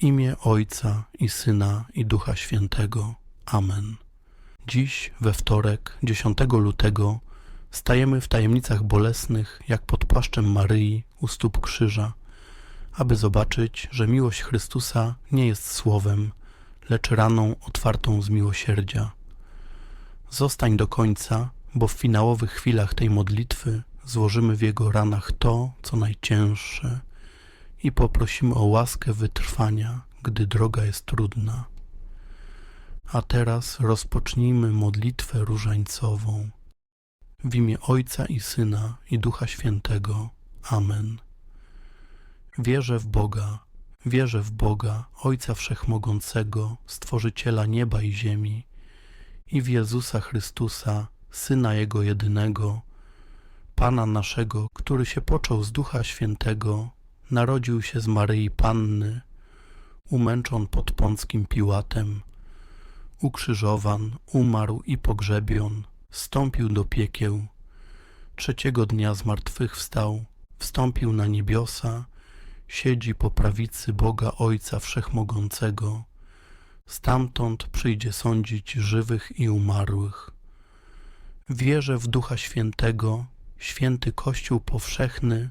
Imię Ojca i Syna i Ducha Świętego. Amen. Dziś, we wtorek, 10 lutego, stajemy w tajemnicach bolesnych, jak pod płaszczem Maryi u stóp krzyża, aby zobaczyć, że miłość Chrystusa nie jest słowem, lecz raną otwartą z miłosierdzia. Zostań do końca, bo w finałowych chwilach tej modlitwy złożymy w Jego ranach to, co najcięższe i poprosimy o łaskę wytrwania, gdy droga jest trudna. A teraz rozpocznijmy modlitwę różańcową. W imię Ojca i Syna i Ducha Świętego. Amen. Wierzę w Boga, wierzę w Boga, Ojca Wszechmogącego, Stworzyciela nieba i ziemi, i w Jezusa Chrystusa, Syna Jego jedynego, Pana naszego, który się począł z Ducha Świętego, narodził się z Maryi Panny, umęczon pod Pąckim Piłatem, ukrzyżowan, umarł i pogrzebion, wstąpił do piekieł, trzeciego dnia zmartwychwstał, wstąpił na niebiosa, siedzi po prawicy Boga Ojca Wszechmogącego, stamtąd przyjdzie sądzić żywych i umarłych. Wierzę w Ducha Świętego, święty Kościół powszechny,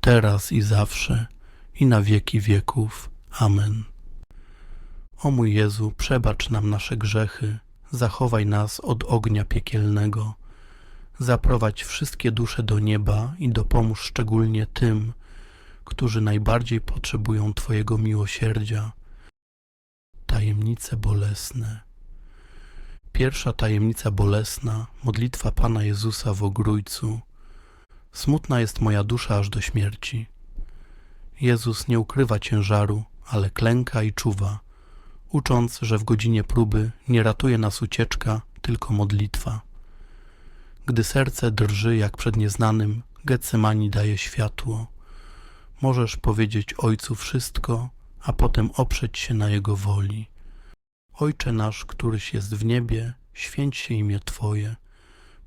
teraz i zawsze, i na wieki wieków. Amen. O mój Jezu, przebacz nam nasze grzechy, zachowaj nas od ognia piekielnego, zaprowadź wszystkie dusze do nieba i dopomóż szczególnie tym, którzy najbardziej potrzebują Twojego miłosierdzia. Tajemnice bolesne. Pierwsza tajemnica bolesna, modlitwa Pana Jezusa w ogrójcu. Smutna jest moja dusza aż do śmierci. Jezus nie ukrywa ciężaru, ale klęka i czuwa, ucząc, że w godzinie próby nie ratuje nas ucieczka, tylko modlitwa. Gdy serce drży jak przed nieznanym, Getsemani daje światło. Możesz powiedzieć Ojcu wszystko, a potem oprzeć się na Jego woli. Ojcze nasz, któryś jest w niebie, święć się imię Twoje.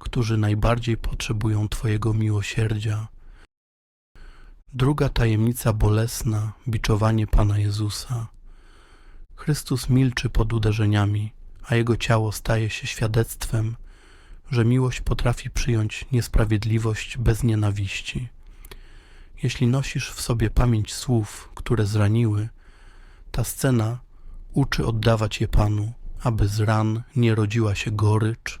którzy najbardziej potrzebują Twojego miłosierdzia. Druga tajemnica bolesna, biczowanie Pana Jezusa. Chrystus milczy pod uderzeniami, a Jego ciało staje się świadectwem, że miłość potrafi przyjąć niesprawiedliwość bez nienawiści. Jeśli nosisz w sobie pamięć słów, które zraniły, ta scena uczy oddawać je Panu, aby z ran nie rodziła się gorycz,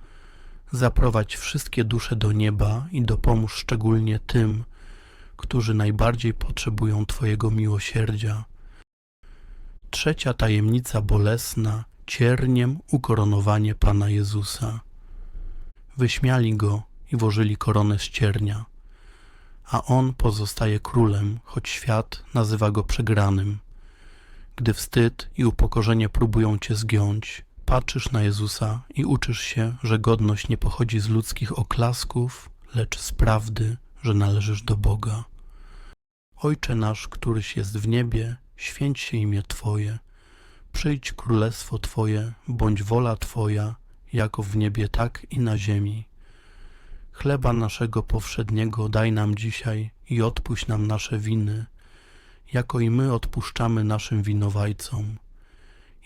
zaprowadź wszystkie dusze do nieba i dopomóż szczególnie tym, którzy najbardziej potrzebują Twojego miłosierdzia. Trzecia tajemnica bolesna, cierniem ukoronowanie Pana Jezusa. Wyśmiali Go i włożyli koronę z ciernia, a On pozostaje królem, choć świat nazywa Go przegranym. Gdy wstyd i upokorzenie próbują Cię zgiąć, patrzysz na Jezusa i uczysz się, że godność nie pochodzi z ludzkich oklasków, lecz z prawdy, że należysz do Boga. Ojcze nasz, któryś jest w niebie, święć się imię Twoje. Przyjdź królestwo Twoje, bądź wola Twoja, jako w niebie, tak i na ziemi. Chleba naszego powszedniego daj nam dzisiaj i odpuść nam nasze winy, jako i my odpuszczamy naszym winowajcom.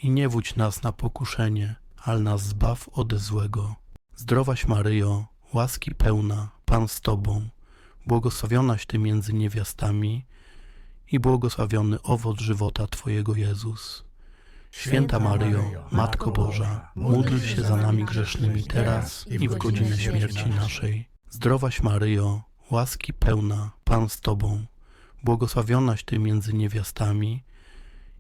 I nie wódź nas na pokuszenie, ale nas zbaw ode złego. Zdrowaś Maryjo, łaski pełna, Pan z Tobą, błogosławionaś Ty między niewiastami i błogosławiony owoc żywota Twojego Jezus. Święta Maryjo, Matko Boża, módl się za nami grzesznymi teraz i w godzinę śmierci naszej. Zdrowaś Maryjo, łaski pełna, Pan z Tobą, błogosławionaś Ty między niewiastami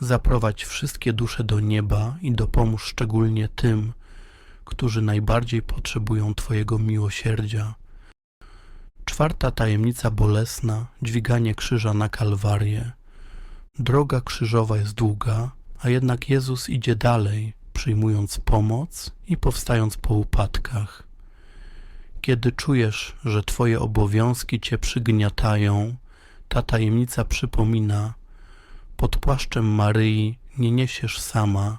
zaprowadź wszystkie dusze do nieba i dopomóż szczególnie tym, którzy najbardziej potrzebują Twojego miłosierdzia. Czwarta tajemnica bolesna, dźwiganie krzyża na Kalwarię. Droga krzyżowa jest długa, a jednak Jezus idzie dalej, przyjmując pomoc i powstając po upadkach. Kiedy czujesz, że Twoje obowiązki Cię przygniatają, ta tajemnica przypomina, pod płaszczem Maryi nie niesiesz sama,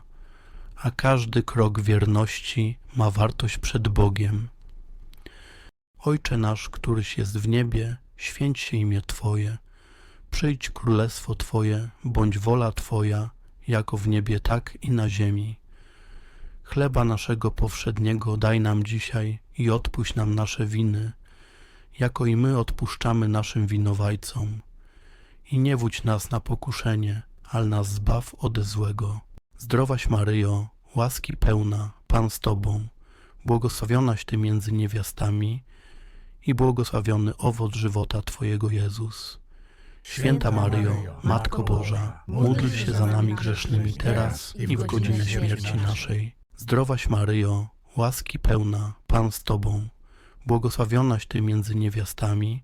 a każdy krok wierności ma wartość przed Bogiem. Ojcze nasz, któryś jest w niebie, święć się imię Twoje. Przyjdź królestwo Twoje, bądź wola Twoja, jako w niebie, tak i na ziemi. Chleba naszego powszedniego daj nam dzisiaj i odpuść nam nasze winy, jako i my odpuszczamy naszym winowajcom. I nie wódź nas na pokuszenie, ale nas zbaw ode złego. Zdrowaś Maryjo, łaski pełna, Pan z Tobą, błogosławionaś Ty między niewiastami i błogosławiony owoc żywota Twojego Jezus. Święta Maryjo, Matko Boża, módl się za nami grzesznymi teraz i w godzinę śmierci naszej. Zdrowaś Maryjo, łaski pełna, Pan z Tobą, błogosławionaś Ty między niewiastami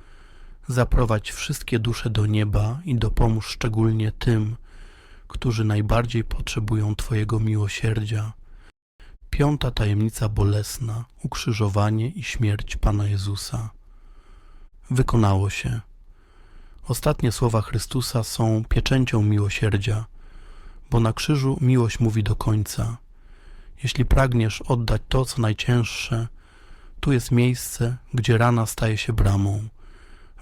Zaprowadź wszystkie dusze do nieba i dopomóż szczególnie tym, którzy najbardziej potrzebują Twojego miłosierdzia. Piąta tajemnica bolesna ukrzyżowanie i śmierć Pana Jezusa. Wykonało się. Ostatnie słowa Chrystusa są pieczęcią miłosierdzia, bo na krzyżu miłość mówi do końca. Jeśli pragniesz oddać to, co najcięższe, tu jest miejsce, gdzie rana staje się bramą.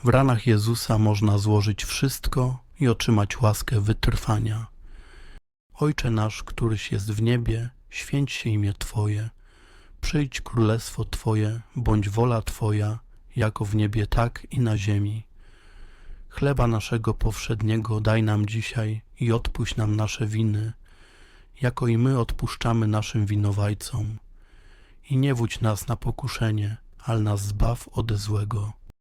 W ranach Jezusa można złożyć wszystko i otrzymać łaskę wytrwania. Ojcze nasz, któryś jest w niebie, święć się imię Twoje. Przyjdź królestwo Twoje, bądź wola Twoja, jako w niebie, tak i na ziemi. Chleba naszego powszedniego daj nam dzisiaj i odpuść nam nasze winy, jako i my odpuszczamy naszym winowajcom. I nie wódź nas na pokuszenie, ale nas zbaw ode złego.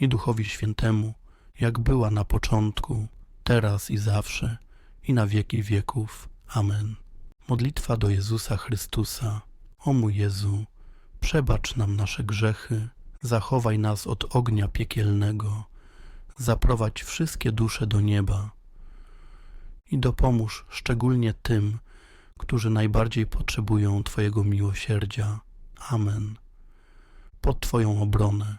i Duchowi Świętemu, jak była na początku, teraz i zawsze, i na wieki wieków. Amen. Modlitwa do Jezusa Chrystusa. O mój Jezu, przebacz nam nasze grzechy, zachowaj nas od ognia piekielnego, zaprowadź wszystkie dusze do nieba i dopomóż szczególnie tym, którzy najbardziej potrzebują Twojego miłosierdzia. Amen. Pod Twoją obronę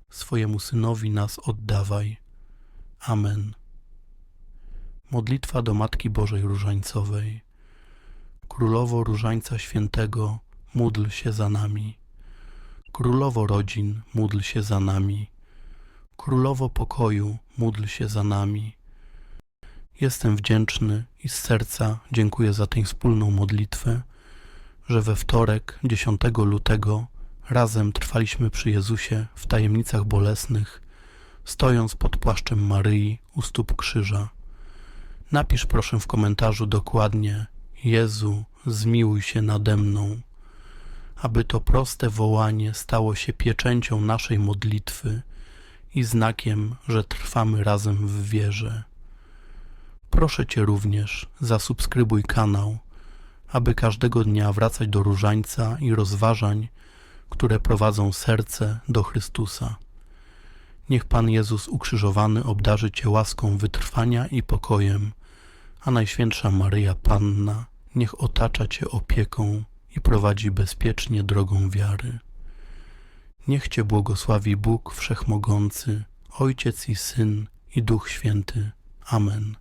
swojemu Synowi nas oddawaj. Amen. Modlitwa do Matki Bożej Różańcowej. Królowo Różańca Świętego, módl się za nami. Królowo rodzin, módl się za nami. Królowo pokoju, módl się za nami. Jestem wdzięczny i z serca dziękuję za tę wspólną modlitwę, że we wtorek 10 lutego razem trwaliśmy przy Jezusie w tajemnicach bolesnych, stojąc pod płaszczem Maryi u stóp krzyża. Napisz proszę w komentarzu dokładnie: Jezu, zmiłuj się nade mną, aby to proste wołanie stało się pieczęcią naszej modlitwy i znakiem, że trwamy razem w wierze. Proszę Cię również, zasubskrybuj kanał, aby każdego dnia wracać do różańca i rozważań, które prowadzą serce do Chrystusa. Niech Pan Jezus ukrzyżowany obdarzy Cię łaską wytrwania i pokojem, a Najświętsza Maryja Panna niech otacza Cię opieką i prowadzi bezpiecznie drogą wiary. Niech Cię błogosławi Bóg Wszechmogący, Ojciec i Syn i Duch Święty. Amen.